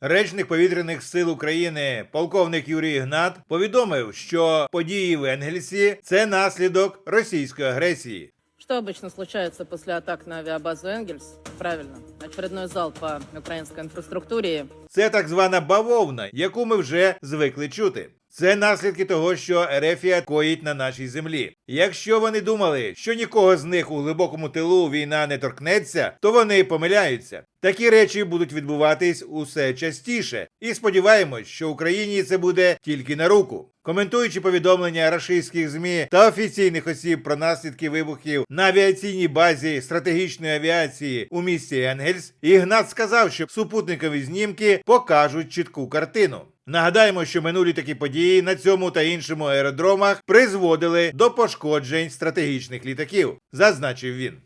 Речник повітряних сил України, полковник Юрій Гнат, повідомив, що події в Енгельсі це наслідок російської агресії. Что обычно случается после атак на авиабазу «Энгельс»? Правильно, очередной зал по украинской инфраструктуре. Це так звана бавовна, яку ми вже звикли чути. Це наслідки того, що Ерефія коїть на нашій землі. Якщо вони думали, що нікого з них у глибокому тилу війна не торкнеться, то вони помиляються. Такі речі будуть відбуватись усе частіше, і сподіваємось, що Україні це буде тільки на руку. Коментуючи повідомлення рашистських змі та офіційних осіб про наслідки вибухів на авіаційній базі стратегічної авіації у місті Енгельс, Ігнат сказав, що супутникові знімки покажуть чітку картину. Нагадаємо, що минулі такі події на цьому та іншому аеродромах призводили до пошкоджень стратегічних літаків, зазначив він.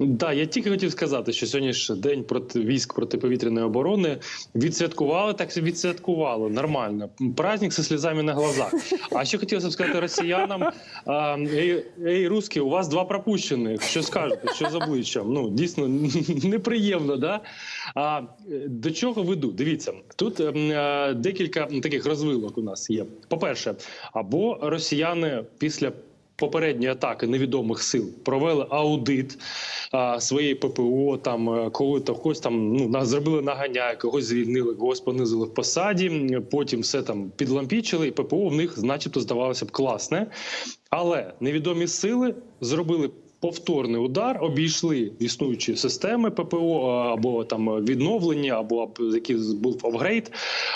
Да, я тільки хотів сказати, що сьогодні ж день проти військ протиповітряної оборони відсвяткували, так відсвяткували нормально. Праздник зі сльозами на глазах. А ще хотілося б сказати росіянам: ей, ей, русські, у вас два пропущених. Що скажете? Що з обличчям? Ну дійсно неприємно, да? А до чого веду? Дивіться, тут ем, е, декілька таких розвилок у нас є. По-перше, або росіяни після попередньої атаки невідомих сил провели аудит а, своєї ППО, там е, коли то хтось там ну на зробили наганяє, когось звільнили, когось понизили в посаді. Потім все там підлампічили, і ППО в них, начебто, здавалося б, класне. Але невідомі сили зробили. Повторний удар обійшли існуючі системи ППО або там відновлення, або аб- який був апгрейд,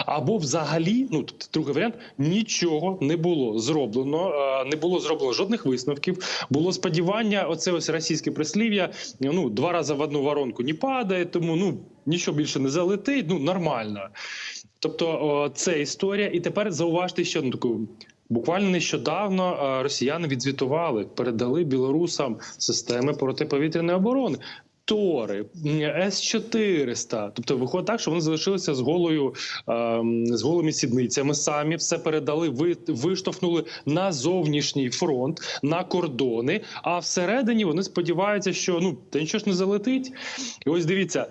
або взагалі, ну другий варіант, нічого не було зроблено, не було зроблено жодних висновків. Було сподівання, оце ось російське прислів'я. Ну два рази в одну воронку не падає, тому ну нічого більше не залетить. Ну нормально. Тобто, о, це історія, і тепер зауважте ще одну таку. Буквально нещодавно е, росіяни відзвітували, передали білорусам системи протиповітряної оборони. Тори, С 400 Тобто виходить так, що вони залишилися з голою ем, з голими сідницями. Самі все передали, ви виштовхнули на зовнішній фронт, на кордони. А всередині вони сподіваються, що ну та нічого ж не залетить. І ось дивіться,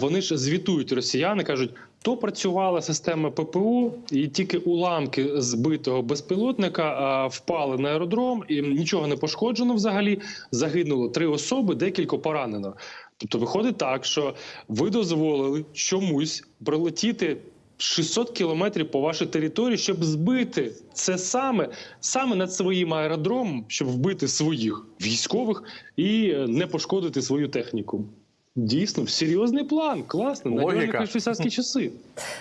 вони ж звітують росіяни, кажуть. То працювала система ППУ, і тільки уламки збитого безпілотника впали на аеродром, і нічого не пошкоджено взагалі. Загинуло три особи, декілька поранено. Тобто, виходить так, що ви дозволили чомусь пролетіти 600 кілометрів по вашій території, щоб збити це саме саме над своїм аеродромом, щоб вбити своїх військових і е, не пошкодити свою техніку. Дійсно, серйозний план, класно, Логіка. швейцарські часи.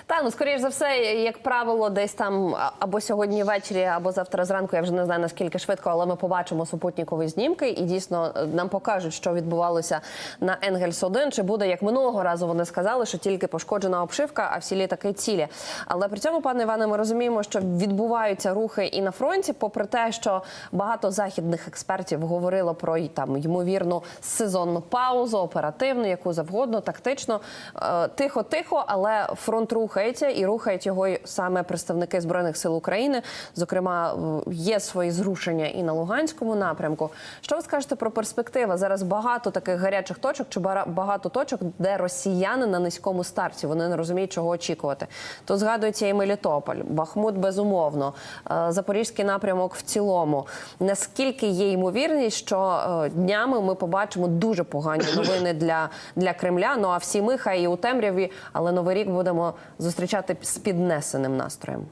Та ну скоріш за все, як правило, десь там або сьогодні ввечері, або завтра зранку. Я вже не знаю наскільки швидко, але ми побачимо супутникові знімки, і дійсно е, нам покажуть, що відбувалося на Енгельс 1 Чи буде як минулого разу вони сказали, що тільки пошкоджена обшивка, а всі літаки цілі. Але при цьому, пане Іване, ми розуміємо, що відбуваються рухи і на фронті, попри те, що багато західних експертів говорило про там ймовірну сезонну паузу, оперативну, яку завгодно, тактично Е, тихо-тихо, але фронт рухається і рухають його саме представники збройних сил України. Зокрема, є свої зрушення і на Луганському напрямку. Що ви скажете про перспективи? Зараз багато таких гарячих точок чи багато точок, де росіяни на низькому старті. Вони не розуміють, чого очікувати. То згадується і Мелітополь, Бахмут безумовно, е, Запорізький напрямок в цілому. Наскільки є ймовірність, що е, днями ми побачимо дуже погані новини для, для Кремля? Ну а всі ми хай і у темряві, але новий рік будемо зустрічати з піднесеним настроєм.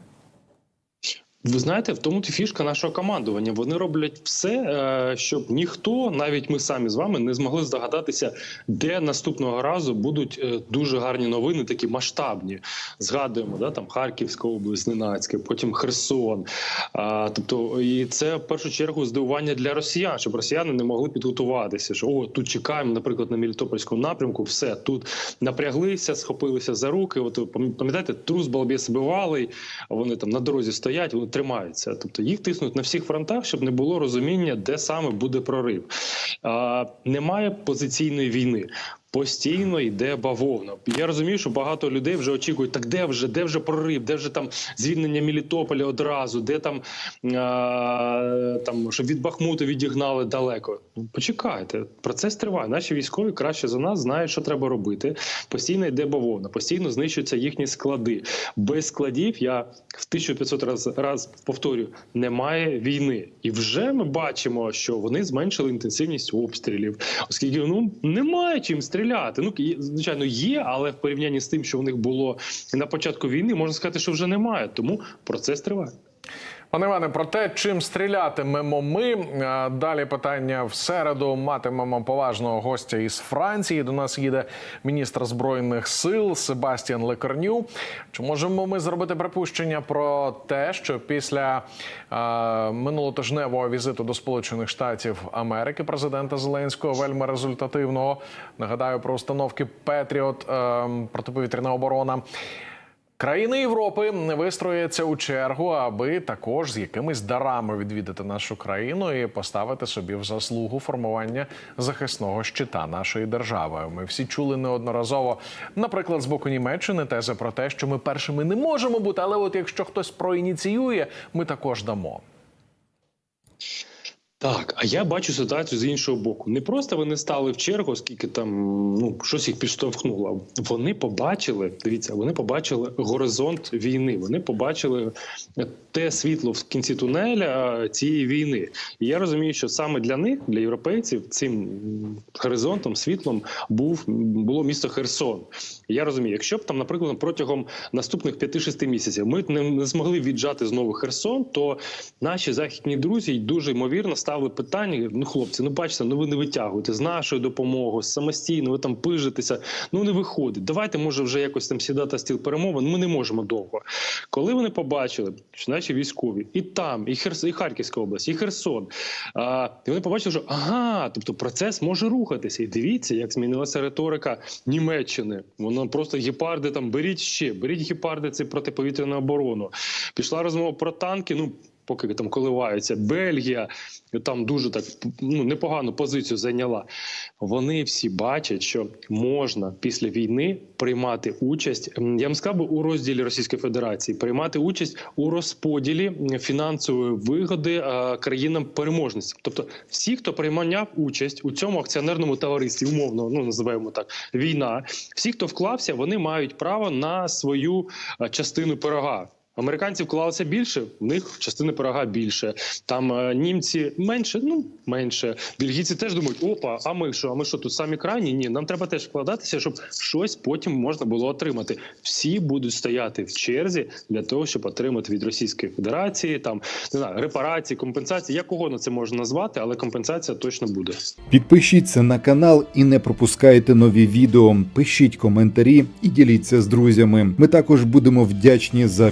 Ви знаєте, в тому то фішка нашого командування. Вони роблять все, е, щоб ніхто, навіть ми самі з вами, не змогли здогадатися, де наступного разу будуть е, дуже гарні новини, такі масштабні. Згадуємо, да там Харківська область, Ненацьке, потім Херсон. А, тобто, і це в першу чергу здивування для росіян, щоб росіяни не могли підготуватися. Що о, тут чекаємо, наприклад, на Мелітопольському напрямку, все тут напряглися, схопилися за руки. От пам- пам'ятаєте, трус балбєс бивалий, вони там на дорозі стоять, тримаються. Тобто їх тиснуть на всіх фронтах, щоб не було розуміння, де саме буде прорив. Немає позиційної війни. Постійно йде бавовна. Я розумію, що багато людей вже очікують, так де вже, де вже прорив, де вже там звільнення Мелітополя одразу, де там, а, там щоб від Бахмуту відігнали далеко. Ну, Почекайте, процес триває. Наші військові краще за нас знають, що треба робити. Постійно йде бавовна, постійно знищуються їхні склади. Без складів я в 1500 раз, раз повторюю, немає війни, і вже ми бачимо, що вони зменшили інтенсивність обстрілів, оскільки ну немає чим стріляти. Ну звичайно, є, але в порівнянні з тим, що в них було на початку війни, можна сказати, що вже немає. Тому процес триває. Пане Іване, про те, чим стрілятимемо ми. Е, Далі питання в середу. Матимемо поважного гостя із Франції. До нас їде міністр збройних сил Себастьян Лекарню. Чи можемо ми зробити припущення про те, що після е, минулотижневого візиту до Сполучених Штатів Америки президента Зеленського вельми результативного нагадаю про установки Петріот е, протиповітряна оборона. Країни Європи вистрояться у чергу, аби також з якимись дарами відвідати нашу країну і поставити собі в заслугу формування захисного щита нашої держави. Ми всі чули неодноразово, наприклад, з боку Німеччини тези про те, що ми першими не можемо бути, але от якщо хтось проініціює, ми також дамо. Так, а я бачу ситуацію з іншого боку. Не просто вони стали в чергу, оскільки там ну щось їх підштовхнуло. Вони побачили, дивіться, вони побачили горизонт війни. Вони побачили те світло в кінці тунеля цієї війни. І я розумію, що саме для них, для європейців, цим горизонтом, світлом був було місто Херсон. І я розумію, якщо б там, наприклад, протягом наступних 5-6 місяців ми не, змогли віджати знову Херсон, то наші західні друзі дуже ймовірно ставили питання: ну, хлопці, ну бачите, ну ви не витягуєте з нашою допомогою, самостійно, ви там пижитеся. Ну не виходить. Давайте, може, вже якось там сідати стіл перемовин. Ми не можемо довго. Коли вони побачили, що наші військові і там, і Херс, і Харківська область, і Херсон, а, і вони побачили, що ага, тобто процес може рухатися. І дивіться, як змінилася риторика Німеччини. Воно просто гепарди там беріть ще, беріть гепарди, це протиповітряну оборону. Пішла розмова про танки. Ну поки там коливаються. Бельгія там дуже так ну непогану позицію зайняла. Вони всі бачать, що можна після війни приймати участь. Я вам сказав у розділі Російської Федерації, приймати участь у розподілі фінансової вигоди країнам переможницям. Тобто, всі, хто приймав участь у цьому акціонерному товаристві, умовно, ну називаємо так, війна. Всі, хто вклався, вони мають право на свою частину пирога. Американці вклалися більше, в них частини пирога більше. Там е, німці менше, ну менше. Бельгійці теж думають, опа, а ми що? А ми що тут самі крайні? Ні, нам треба теж вкладатися, щоб щось потім можна було отримати. Всі будуть стояти в черзі для того, щоб отримати від Російської Федерації там не знаю, репарації, компенсації. Як на це можна назвати, але компенсація точно буде. Підпишіться на канал і не пропускайте нові відео. Пишіть коментарі і діліться з друзями. Ми також будемо вдячні за